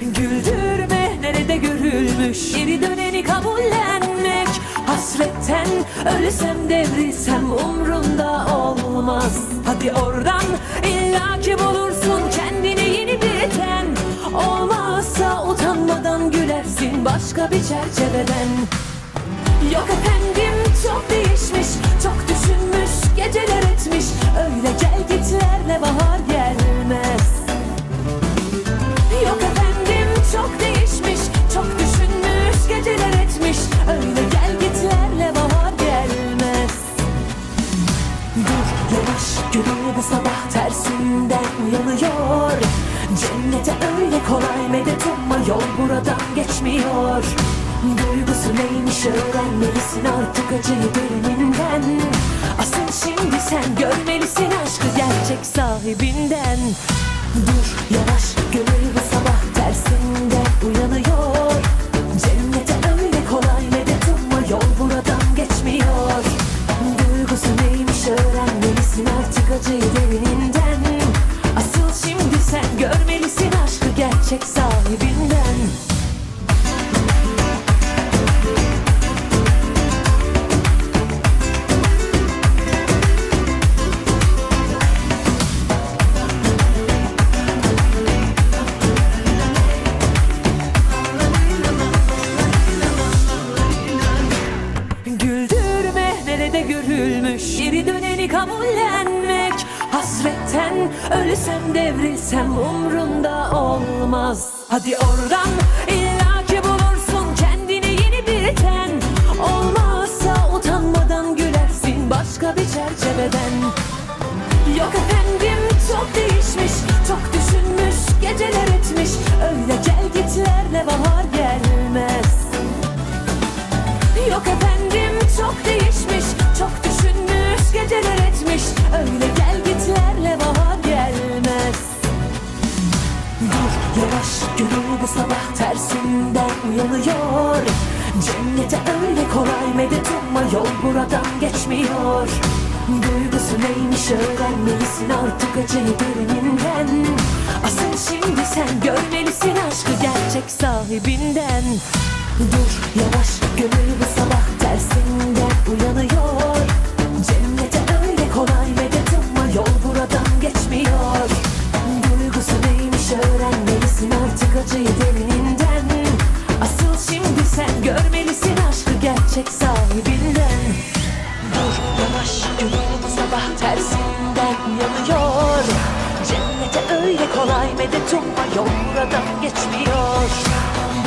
Güldürme nerede görülmüş? Geri döneni kabullenmek. Hasretten ölsem devrilsem umrumda olmaz. Hadi oradan illaki bulursun kendine yeni bir ten Olmazsa utanmadan gülersin başka bir çerçeveden Yok efendim çok değişmiş. Çok düşünmüş geceler etmiş. Öyle gel gitlerle bahar gelmez. Yok efendim çok değişmiş. Çok düşünmüş geceler etmiş. Öyle gel gitlerle bahar gelmez. Dur yavaş gönül bu sabah tersinden uyanıyor. Cennete öyle kolay medet umma yol buradan geçmiyor Duygusu neymiş öğrenmelisin artık acıyı derininden Asıl şimdi sen görmelisin aşkı gerçek sahibinden. Dur yavaş gönül bu sabah tersinden uyanıyor. Cennete öyle kolay medet umma yol buradan geçmiyor. Duygusu neymiş öğrenmelisin artık acıyı derininden Asıl şimdi sen görmelisin aşkı gerçek sahibinden görülmüş. Geri döneni kabullenmek. Hasretten ölsem devrilsem umrunda olmaz. Hadi oradan yol buradan geçmiyor. Duygusu neymiş öğrenmelisin artık acıyı derininden Asıl şimdi sen görmelisin aşkı gerçek sahibinden. Dur yavaş gönül bu sabah tersinden uyanıyor. Cennete öyle kolay medet umma yol buradan geçmiyor. Duygusu neymiş öğrenmelisin artık acıyı derininden Asıl şimdi sen görmelisin aşkı gerçek sahibinden Dur yavaş bu sabah tersinden uyanıyor Cennete öyle kolay medet umma yol buradan geçmiyor.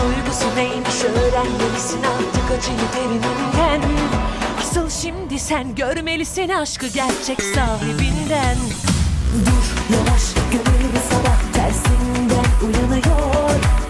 Duygusu neymiş öğrenmelisin artık acıyı derininden Asıl şimdi sen görmelisin aşkı gerçek sahibinden. Dur yavaş gönül sabah tersinden uyanıyor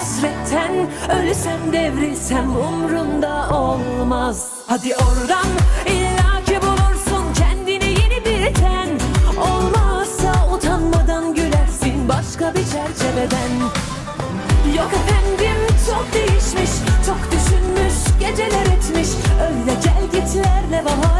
Hasretten ölsem devrilsem umrunda olmaz. Hadi oradan illaki bulursun kendine yeni bir ten Olmazsa utanmadan gülersin başka bir çerçeveden. Yok efendim çok değişmiş Çok düşünmüş geceler etmiş. Öyle gel gitlerle bahar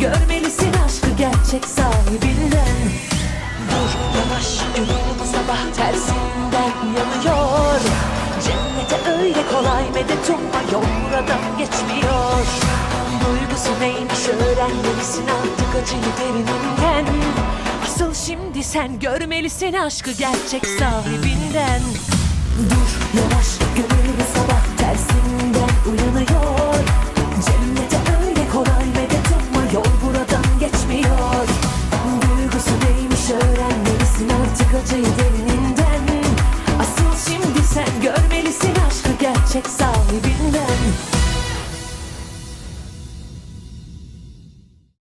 Görmelisin aşkı gerçek sahibinden. Dur yavaş gönlüm sabah tersinden yanıyor. Cennete öyle kolay medet umma yolradan geçmiyor. Duygusu neymiş öğrenmelisin artık acıyı derininden Asıl şimdi sen görmelisin aşkı gerçek sahibinden.